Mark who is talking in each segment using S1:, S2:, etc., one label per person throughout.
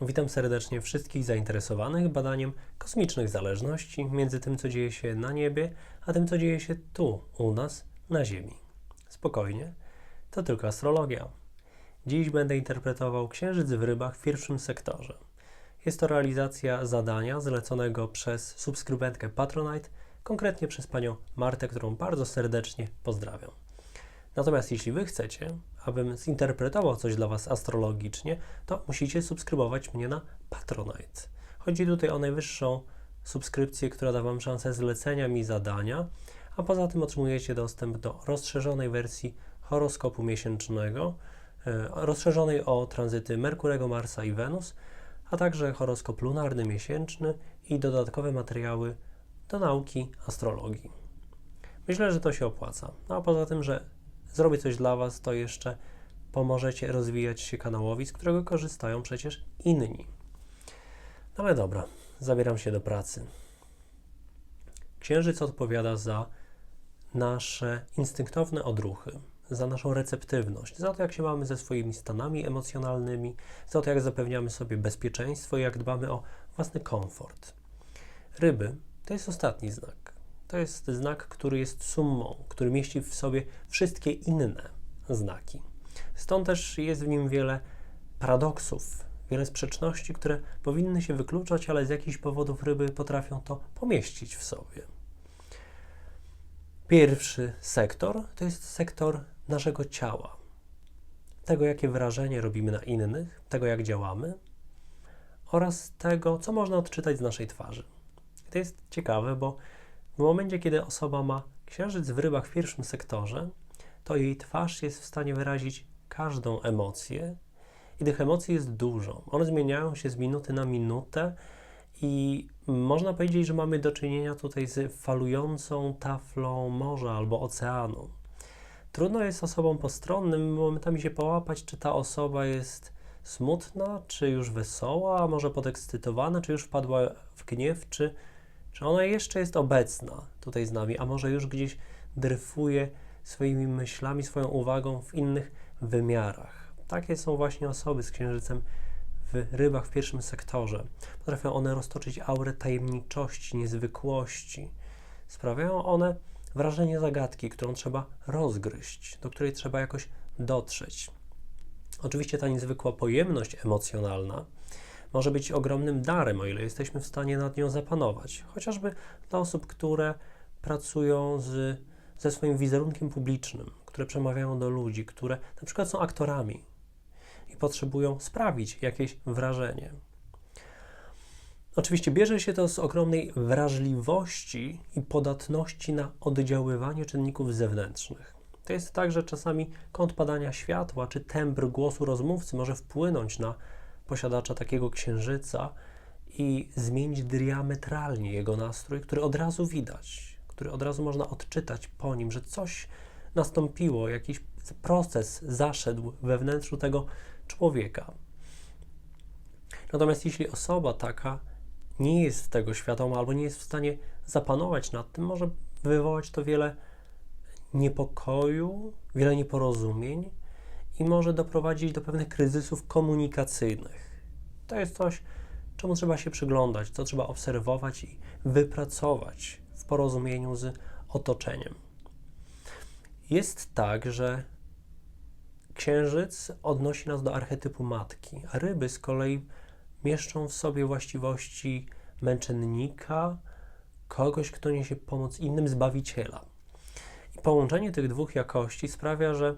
S1: Witam serdecznie wszystkich zainteresowanych badaniem kosmicznych zależności między tym, co dzieje się na niebie, a tym, co dzieje się tu, u nas, na Ziemi. Spokojnie, to tylko astrologia. Dziś będę interpretował Księżyc w rybach w pierwszym sektorze. Jest to realizacja zadania zleconego przez subskrybentkę Patronite, konkretnie przez panią Martę, którą bardzo serdecznie pozdrawiam. Natomiast jeśli Wy chcecie, abym zinterpretował coś dla Was astrologicznie, to musicie subskrybować mnie na Patronite. Chodzi tutaj o najwyższą subskrypcję, która da Wam szansę zlecenia mi zadania, a poza tym otrzymujecie dostęp do rozszerzonej wersji horoskopu miesięcznego, e, rozszerzonej o tranzyty Merkurego, Marsa i Wenus, a także horoskop lunarny miesięczny i dodatkowe materiały do nauki astrologii. Myślę, że to się opłaca. No a poza tym, że zrobię coś dla Was, to jeszcze pomożecie rozwijać się kanałowi, z którego korzystają przecież inni. No ale dobra, zabieram się do pracy. Księżyc odpowiada za nasze instynktowne odruchy, za naszą receptywność, za to, jak się mamy ze swoimi stanami emocjonalnymi, za to, jak zapewniamy sobie bezpieczeństwo i jak dbamy o własny komfort. Ryby to jest ostatni znak. To jest znak, który jest summą, który mieści w sobie wszystkie inne znaki. Stąd też jest w nim wiele paradoksów, wiele sprzeczności, które powinny się wykluczać, ale z jakichś powodów ryby potrafią to pomieścić w sobie. Pierwszy sektor to jest sektor naszego ciała, tego, jakie wrażenie robimy na innych, tego, jak działamy oraz tego, co można odczytać z naszej twarzy. I to jest ciekawe, bo w momencie, kiedy osoba ma księżyc w rybach w pierwszym sektorze, to jej twarz jest w stanie wyrazić każdą emocję i tych emocji jest dużo. One zmieniają się z minuty na minutę i można powiedzieć, że mamy do czynienia tutaj z falującą taflą morza albo oceanu. Trudno jest osobom postronnym momentami się połapać, czy ta osoba jest smutna, czy już wesoła, może podekscytowana, czy już wpadła w gniew, czy, czy ona jeszcze jest obecna tutaj z nami, a może już gdzieś dryfuje swoimi myślami, swoją uwagą w innych wymiarach. Takie są właśnie osoby z księżycem w rybach w pierwszym sektorze. Potrafią one roztoczyć aurę tajemniczości, niezwykłości. Sprawiają one wrażenie zagadki, którą trzeba rozgryźć, do której trzeba jakoś dotrzeć. Oczywiście ta niezwykła pojemność emocjonalna może być ogromnym darem, o ile jesteśmy w stanie nad nią zapanować. Chociażby dla osób, które pracują z, ze swoim wizerunkiem publicznym, które przemawiają do ludzi, które na przykład są aktorami i potrzebują sprawić jakieś wrażenie. Oczywiście bierze się to z ogromnej wrażliwości i podatności na oddziaływanie czynników zewnętrznych. To jest tak, że czasami kąt padania światła czy tembr głosu rozmówcy może wpłynąć na posiadacza takiego księżyca i zmienić diametralnie jego nastrój, który od razu widać, który od razu można odczytać po nim, że coś nastąpiło, jakiś proces zaszedł we wnętrzu tego człowieka. Natomiast jeśli osoba taka nie jest tego świadoma albo nie jest w stanie zapanować nad tym, może wywołać to wiele niepokoju, wiele nieporozumień i może doprowadzić do pewnych kryzysów komunikacyjnych. To jest coś, czemu trzeba się przyglądać, co trzeba obserwować i wypracować w porozumieniu z otoczeniem. Jest tak, że księżyc odnosi nas do archetypu matki, a ryby z kolei mieszczą w sobie właściwości męczennika, kogoś, kto niesie pomoc innym, zbawiciela. I połączenie tych dwóch jakości sprawia, że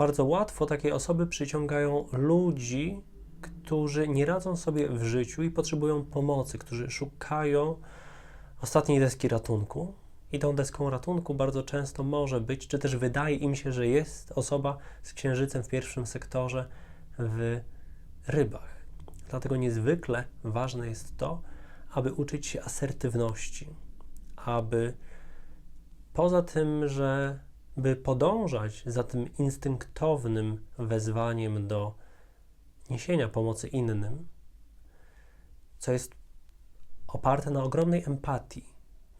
S1: bardzo łatwo takie osoby przyciągają ludzi, którzy nie radzą sobie w życiu i potrzebują pomocy, którzy szukają ostatniej deski ratunku. I tą deską ratunku bardzo często może być, czy też wydaje im się, że jest osoba z księżycem w pierwszym sektorze w rybach. Dlatego niezwykle ważne jest to, aby uczyć się asertywności, aby poza tym, że by podążać za tym instynktownym wezwaniem do niesienia pomocy innym, co jest oparte na ogromnej empatii,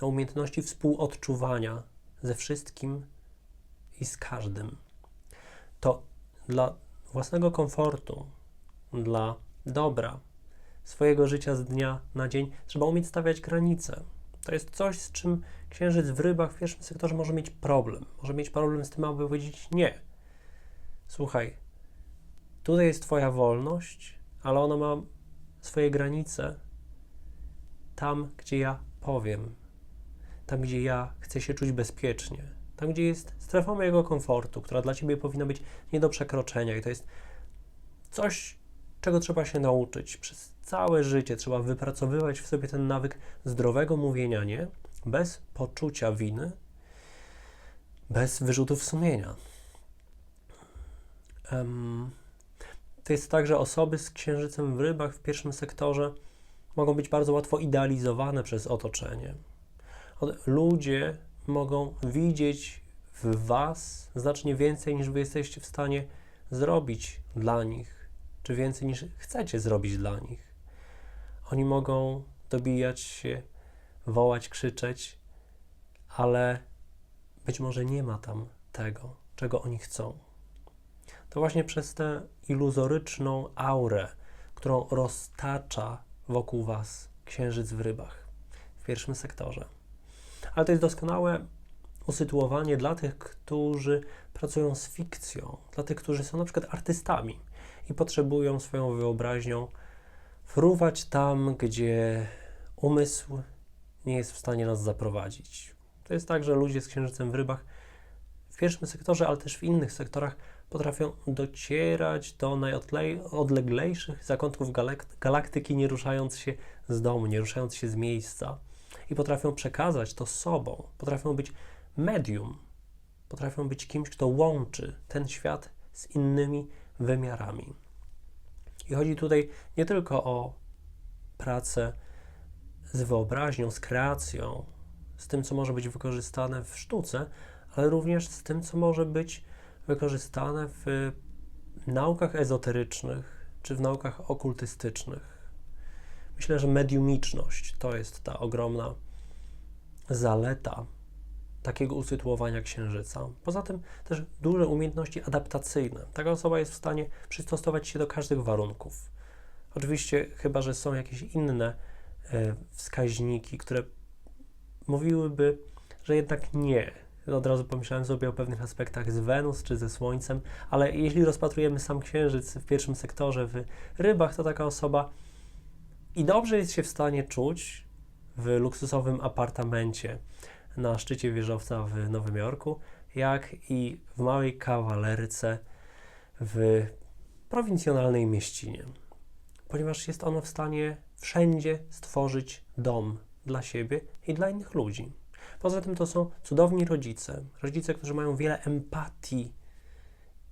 S1: na umiejętności współodczuwania ze wszystkim i z każdym, to dla własnego komfortu, dla dobra swojego życia z dnia na dzień, trzeba umieć stawiać granice. To jest coś, z czym księżyc w rybach w pierwszym sektorze może mieć problem. Może mieć problem z tym, aby powiedzieć nie. Słuchaj, tutaj jest Twoja wolność, ale ona ma swoje granice tam, gdzie ja powiem, tam, gdzie ja chcę się czuć bezpiecznie, tam, gdzie jest strefa mojego komfortu, która dla Ciebie powinna być nie do przekroczenia i to jest coś, czego trzeba się nauczyć. Przez całe życie trzeba wypracowywać w sobie ten nawyk zdrowego mówienia nie, bez poczucia winy, bez wyrzutów sumienia. Um, to jest tak, że osoby z księżycem w rybach w pierwszym sektorze mogą być bardzo łatwo idealizowane przez otoczenie. Ludzie mogą widzieć w Was znacznie więcej niż Wy jesteście w stanie zrobić dla nich, czy więcej niż chcecie zrobić dla nich. Oni mogą dobijać się, wołać, krzyczeć, ale być może nie ma tam tego, czego oni chcą. To właśnie przez tę iluzoryczną aurę, którą roztacza wokół Was księżyc w rybach w pierwszym sektorze. Ale to jest doskonałe usytuowanie dla tych, którzy pracują z fikcją, dla tych, którzy są na przykład artystami i potrzebują swoją wyobraźnią fruwać tam, gdzie umysł nie jest w stanie nas zaprowadzić. To jest tak, że ludzie z księżycem w rybach w pierwszym sektorze, ale też w innych sektorach potrafią docierać do najodleglejszych zakątków galaktyki, nie ruszając się z domu, nie ruszając się z miejsca. I potrafią przekazać to sobą, potrafią być medium, potrafią być kimś, kto łączy ten świat z innymi wymiarami. I chodzi tutaj nie tylko o pracę z wyobraźnią, z kreacją, z tym, co może być wykorzystane w sztuce, ale również z tym, co może być wykorzystane w naukach ezoterycznych czy w naukach okultystycznych. Myślę, że mediumiczność to jest ta ogromna zaleta takiego usytuowania księżyca. Poza tym też duże umiejętności adaptacyjne. Taka osoba jest w stanie przystosować się do każdych warunków. Oczywiście, chyba że są jakieś inne e, wskaźniki, które mówiłyby, że jednak nie, od razu pomyślałem sobie o pewnych aspektach z Wenus czy ze Słońcem, ale jeśli rozpatrujemy sam Księżyc w pierwszym sektorze w rybach, to taka osoba i dobrze jest się w stanie czuć w luksusowym apartamencie na szczycie wieżowca w Nowym Jorku, jak i w małej kawalerce w prowincjonalnej mieścinie, ponieważ jest ono w stanie wszędzie stworzyć dom dla siebie i dla innych ludzi. Poza tym to są cudowni rodzice, rodzice, którzy mają wiele empatii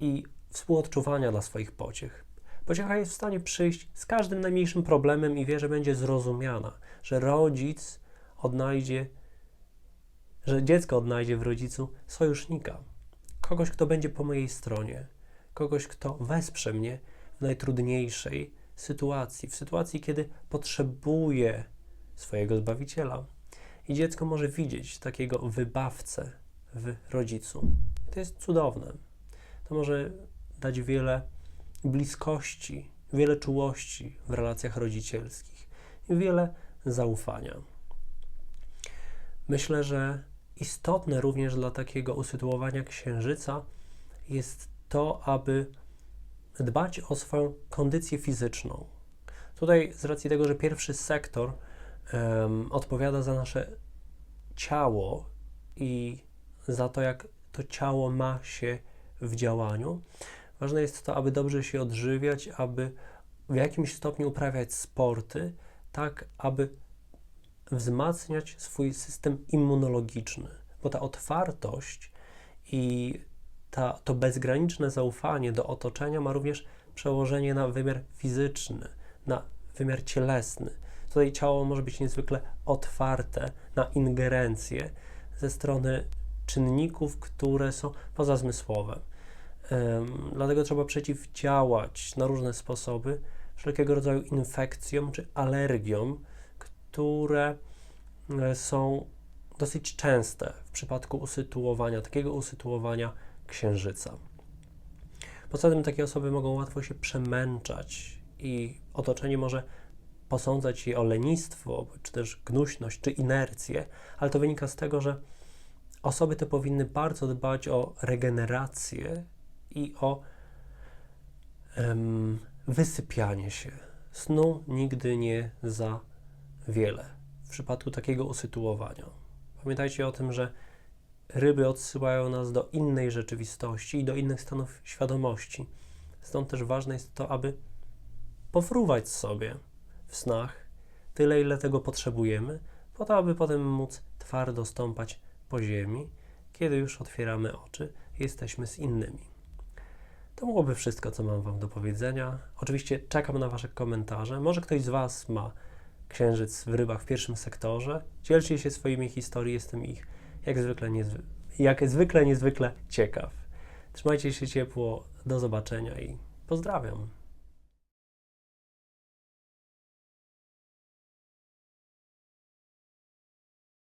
S1: i współodczuwania dla swoich pociech. Pociecha jest w stanie przyjść z każdym najmniejszym problemem i wie, że będzie zrozumiana, że rodzic odnajdzie, że dziecko odnajdzie w rodzicu sojusznika, kogoś, kto będzie po mojej stronie, kogoś, kto wesprze mnie w najtrudniejszej sytuacji, w sytuacji, kiedy potrzebuję swojego zbawiciela. I dziecko może widzieć takiego wybawcę w rodzicu. To jest cudowne. To może dać wiele bliskości, wiele czułości w relacjach rodzicielskich i wiele zaufania. Myślę, że istotne również dla takiego usytuowania księżyca jest to, aby dbać o swoją kondycję fizyczną. Tutaj, z racji tego, że pierwszy sektor um, odpowiada za nasze ciało i za to, jak to ciało ma się w działaniu. Ważne jest to, aby dobrze się odżywiać, aby w jakimś stopniu uprawiać sporty, tak aby wzmacniać swój system immunologiczny, bo ta otwartość i ta, to bezgraniczne zaufanie do otoczenia ma również przełożenie na wymiar fizyczny, na wymiar cielesny. Tutaj ciało może być niezwykle otwarte na ingerencje ze strony czynników, które są pozazmysłowe. Um, dlatego trzeba przeciwdziałać na różne sposoby wszelkiego rodzaju infekcjom czy alergiom, które e, są dosyć częste w przypadku usytuowania, takiego usytuowania księżyca. Poza tym takie osoby mogą łatwo się przemęczać i otoczenie może posądzać je o lenistwo, czy też gnuśność, czy inercję, ale to wynika z tego, że osoby te powinny bardzo dbać o regenerację i o em, wysypianie się. Snu nigdy nie za wiele w przypadku takiego usytuowania. Pamiętajcie o tym, że ryby odsyłają nas do innej rzeczywistości i do innych stanów świadomości. Stąd też ważne jest to, aby pofruwać sobie w snach tyle, ile tego potrzebujemy, po to, aby potem móc twardo stąpać po ziemi, kiedy już otwieramy oczy jesteśmy z innymi. To byłoby wszystko, co mam Wam do powiedzenia. Oczywiście czekam na Wasze komentarze. Może ktoś z Was ma księżyc w rybach w pierwszym sektorze. Dzielcie się swoimi historiami, jestem ich jak zwykle, niezwy- jak zwykle niezwykle ciekaw. Trzymajcie się ciepło, do zobaczenia i pozdrawiam.